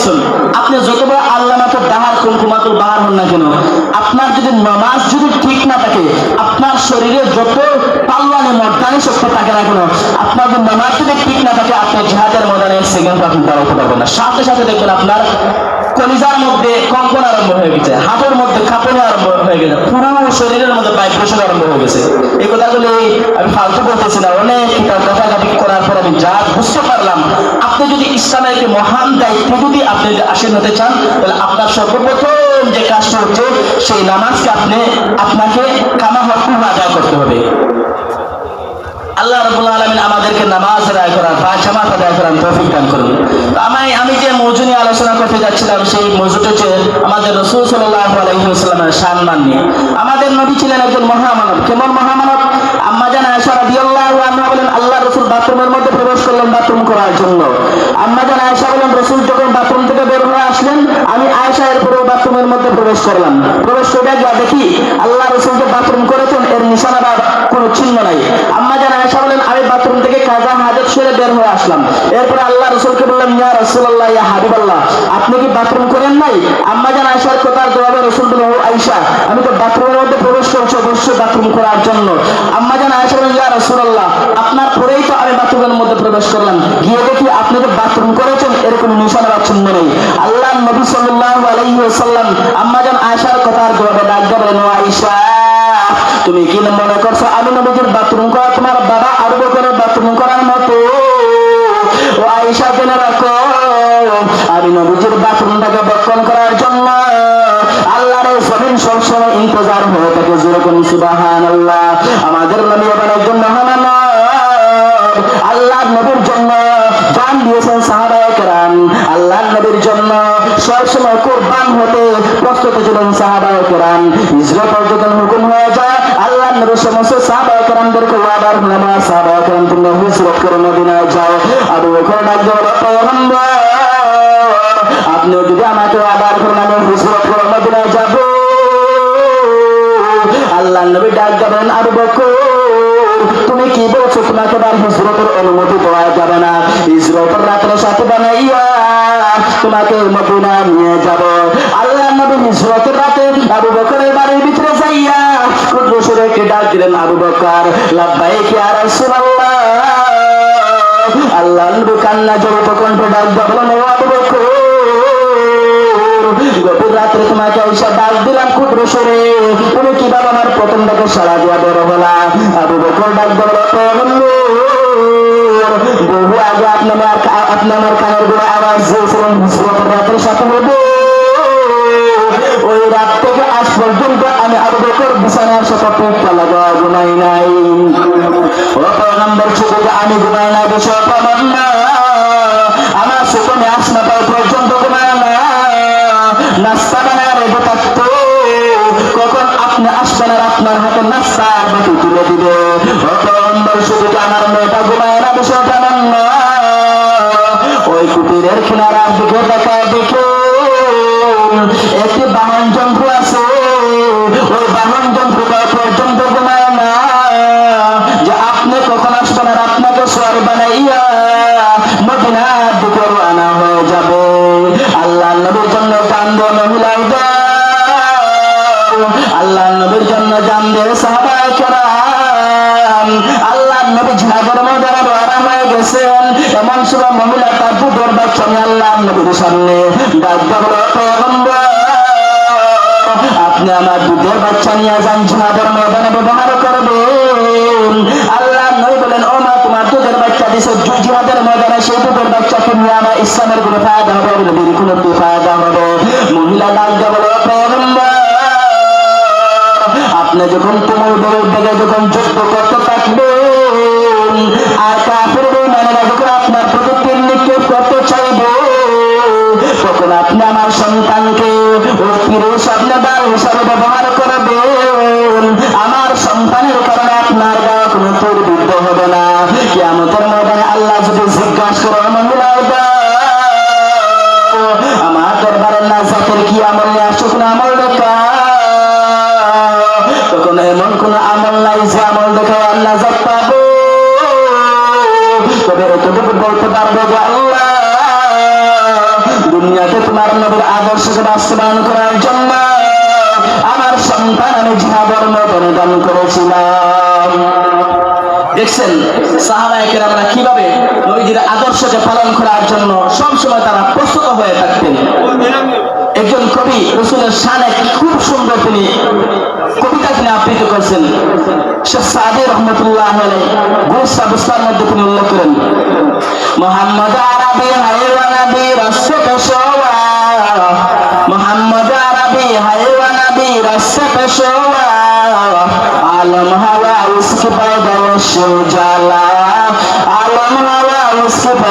রসুল, আপনি যতবার আল্লাহ মাত্র দাহার কুমাতুর বাহার হন না কেন? আপনার যদি নামাজ যদি ঠিক না থাকে, আপনার শরীরে যত পাল্লানি, মর্দানি শক্তি থাকে না কেন, আপনার যদি নামাজ যদি ঠিক না থাকে আপনার জিহাদের ময়দানে সেকেন্ড আপনি দাঁড়াতে পারবেন না। সাথে সাথে দেখবেন আপনার কলিজার মধ্যে কম্পন আরম্ভ হয়ে গেছে হাতের মধ্যে কাঁপনি আরম্ভ হয়ে গেছে পুরো শরীরের মধ্যে ভাইব্রেশন আরম্ভ হয়ে গেছে। এই কথাগুলি আমি ফালতু বলতেছি না, অনেক কিতাব করার পর আমি যা বুঝতে পারলাম, আপনি যদি ইসলামের একটি মহান দায়িত্ব যদি আপনি আসীন হতে চান, তাহলে আপনার সর্বপ্রথম যে কাজটা হচ্ছে, সেই নামাজকে আপনি আপনাকে কামা হকুম আদায় করতে হবে। আল্লাহ রবুল আলমিন আমাদেরকে নামাজ আদায় করার বা জামাত আদায় করার তৌফিক দান করুন। আমি আমি যে মৌজু নিয়ে আলোচনা করতে যাচ্ছিলাম, সেই মৌজুটা হচ্ছে আমাদের রসুল সাল্লাহ আলহিহাস্লামের সম্মান নিয়ে। আমাদের নবী ছিলেন একজন মহামানব। কেমন মহামানব? আম্মা জান আয়সা রাদিয়াল্লাহু আনহা বলেন আল্লাহ রসুল বাথরুমের মধ্যে প্রবেশ করলেন বাথরুম করার জন্য। আম্মা জান আয়সা বলেন, রসুল যখন বাথরুম থেকে বের হয়ে আসলেন, আমি আয়সা এরপরেও বাথরুমের মধ্যে প্রবেশ করলাম। প্রবেশ করে গিয়ে দেখি আল্লাহ রসুল যে বাথরুম করেছেন, এর নিশানা কোনো চিহ্ন নাই। আম্মা জান আয়সা বলেন, আমি বাথরুম থেকে কাজা হাজত সেরে বের হয়ে আসলাম। এরপরে আল্লাহ রসুলকে বললাম ইয়া রসুল্লাহ ইয়া হাবিবাল্লাহ, আপনি কি বাথরুম করেন নাই? আম্মা জান আয়সার কথার জবাবে রসুল বলেন ও আয়সা আমি তো বাথরুমের মধ্যে প্রবেশ করছি অবশ্যই বাথরুম করার জন্য। আম্মা জান আয়সা বলেন ইয়া রসুল্লাহ আপনার পরেই তো আমি বাথরুমের মধ্যে প্রবেশ করলাম। গিয়ে দেখি আপনি যে বাথরুম করেছেন এরকম নিশানা নেই। আল্লাহ নবী সাল্লাল্লাহু আলাইহি ওয়াসাল্লাম আম্মা জান আয়সার কথার জবাবে ডাক বলেন তুমি কি মনে করছ আমি নবীজির বাথরুম করা, তোমার বাবা আরও করে বাথরুম করার মতো? ও আয়সা জেনে রাখো, আমি নবীজির বাথরুমটাকে বক্ষণ করার জন্য আল্লাহর জমিন সবসময় ইন্তজার হয়ে থাকে। যেরকম সুবাহান আল্লাহ আমাদের নবী এবার একজন মহামানব আল্লাহ নবীর জন্য জান দিয়েছেন সাহাবায়ে কেরাম আল্লাহ নবীর জন্য সবসময় কোরবান হতে প্রস্তুত ছিলেন সাহাবায়ে কেরাম। হিজরত যখন হুকুম হয়ে যায় আল্লাহ নবীর সমস্ত সাহাবায়ে কেরামদেরকে ওয়াদার নামা সাহাবায়ে কেরাম তোমরা হিজরত করে মদিনায় যাও। আবু বকর ডাক দিয়ে বলে, পয়গম্বর, আপনিও যদি আমাকে আবার করেন আমি হিজরত করে মদিনায় যাব? আল্লাহ নবী ডাক দেবেন আবু বকর তুমি কি বলছো তোমাকে আর হিজরতের অনুমতি দেওয়া যাবে না? হিজরতের রাত্রে সাথে বানাইয়া তোমাকে মদিনা নিয়ে যাব। আল্লাহ নবী হিজরতের রাতে আবু বকরের বাড়ির ভিতরে যাইয়া ক্ষুদ্র সুরে কে ডাক দিলেন, আবু বকর, লাব্বাইক আর রাসূলুল্লাহ। আল্লাহ নবী কান্না জড়িত ডাক রাত্রে তোমাকে এইসব ডাক দিলাম ক্ষুদ্র সুরে তুমি কীভাবে আমার প্রথম ডাকে সারা দিয়া বের হলা? আবু বকর ডাক দিল বহু আগে আপনি আমার কানেরগুলো আওয়াজ দিয়েছিলেন হিসরতের রাতের সাথে হবে ওই রাত থেকে আজ পর্যন্ত আমি আবু বকর বিছানার সাথে পেটটা লাগা ঘুমাই নাই। ও পয়গম্বর যে আমি ঘুমাই না বিষয় পাবেন আমার সুতনে আসনা পাই পর্যন্ত ঘুমাই না। নাস্তা আপনি আপনার হাতে নাস্তার বাটি তুলে দিবে ও অন্দর শুধু আমার মেয়েটা ঘুমায় না বসে পাবেন না ওই কুটিরের কিনারার দিকে দেখা দেখে একটি বাহন যন্ত্র আছে নবীর জন্য জান দিয়ে সাহাবায় কেরাম। আল্লাহ নবী ঝাগর মজারা বড় হয়ে গেছেন। এমন সময় মহিলা তার দুধের বাচ্চা আল্লাহ নবীর সামনে। আপনি আমার দুধের বাচ্চা নিয়ে যান ঝাগর ময়দানে ব্যবহার করবেন। আল্লাহ নবী বলেন, ও মা, তোমার দুধের বাচ্চা দিছে জিহাদের ময়দানে সেই দুধের বাচ্চাকে নিয়ে আমার ইসলামের কোনো ফায়দা হবে নবীর কোনো ফায়দা হবে মহিলা আপনি যখন তোমার বড় বেগে যখন যুদ্ধ করতে থাকবেন, আর কাপের বেমানেরা যখন আপনার প্রতি তীর নিক্ষেপ করতে চাইবে, তখন আপনি আমার সন্তানকে সামনে দাল হিসাবে ব্যবহার করবেন। নাই যে আমল দেখে আল্লাহ জাত পাবো। তবে এতটুকু বলতে পারব যে আল্লাহ, দুনিয়াতে তোমার নবীর আদর্শকে বাস্তবায়ন করার জন্য আমার সন্তান আমি জিহাদের মতন দান করেছিলাম। দেখছেন সাহাবাহিকের আমরা কীভাবে নবীজির আদর্শকে পালন করার জন্য সবসময় তারা প্রস্তুত হয়ে থাকতেন। একজন কবি রসুলের শান এক খুব সুন্দর তিনি কবিতা তিনি আবৃত্তি করছেন। শেখ সাদে রহমতুল্লাহ গুসা মধ্যে তিনি উল্লেখ করেন, মোহাম্মদ আরবি হাইওয়ানাবি রাশেক মোহাম্মদ আরবি হাইওয়ানাবি আলম হাওয়া উসকে আলম হাওয়া উসকে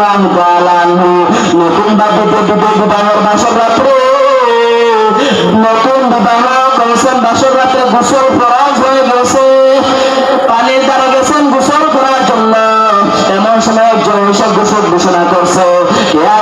রাদিয়াল্লাহু তাআলা আনহু নতুন ভাবে বিবাহের বাসর রাত্রে নতুন বিবাহ করেছেন বাসর রাত্রে গোসল ফরজ হয়ে গেছে। পানির দ্বারা গেছেন গোসল করার জন্য। এমন সময় একজন এসে গোসল ঘোষণা করছে ইয়া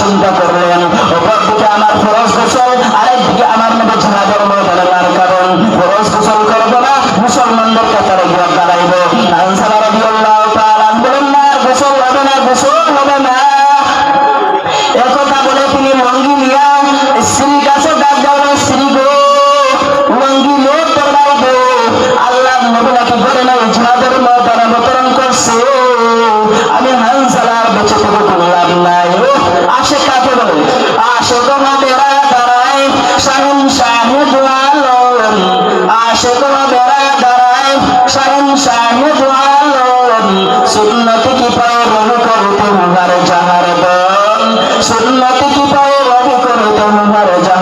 চিন্তা করলেন। আমার ফরজ গোসল আল্লাহ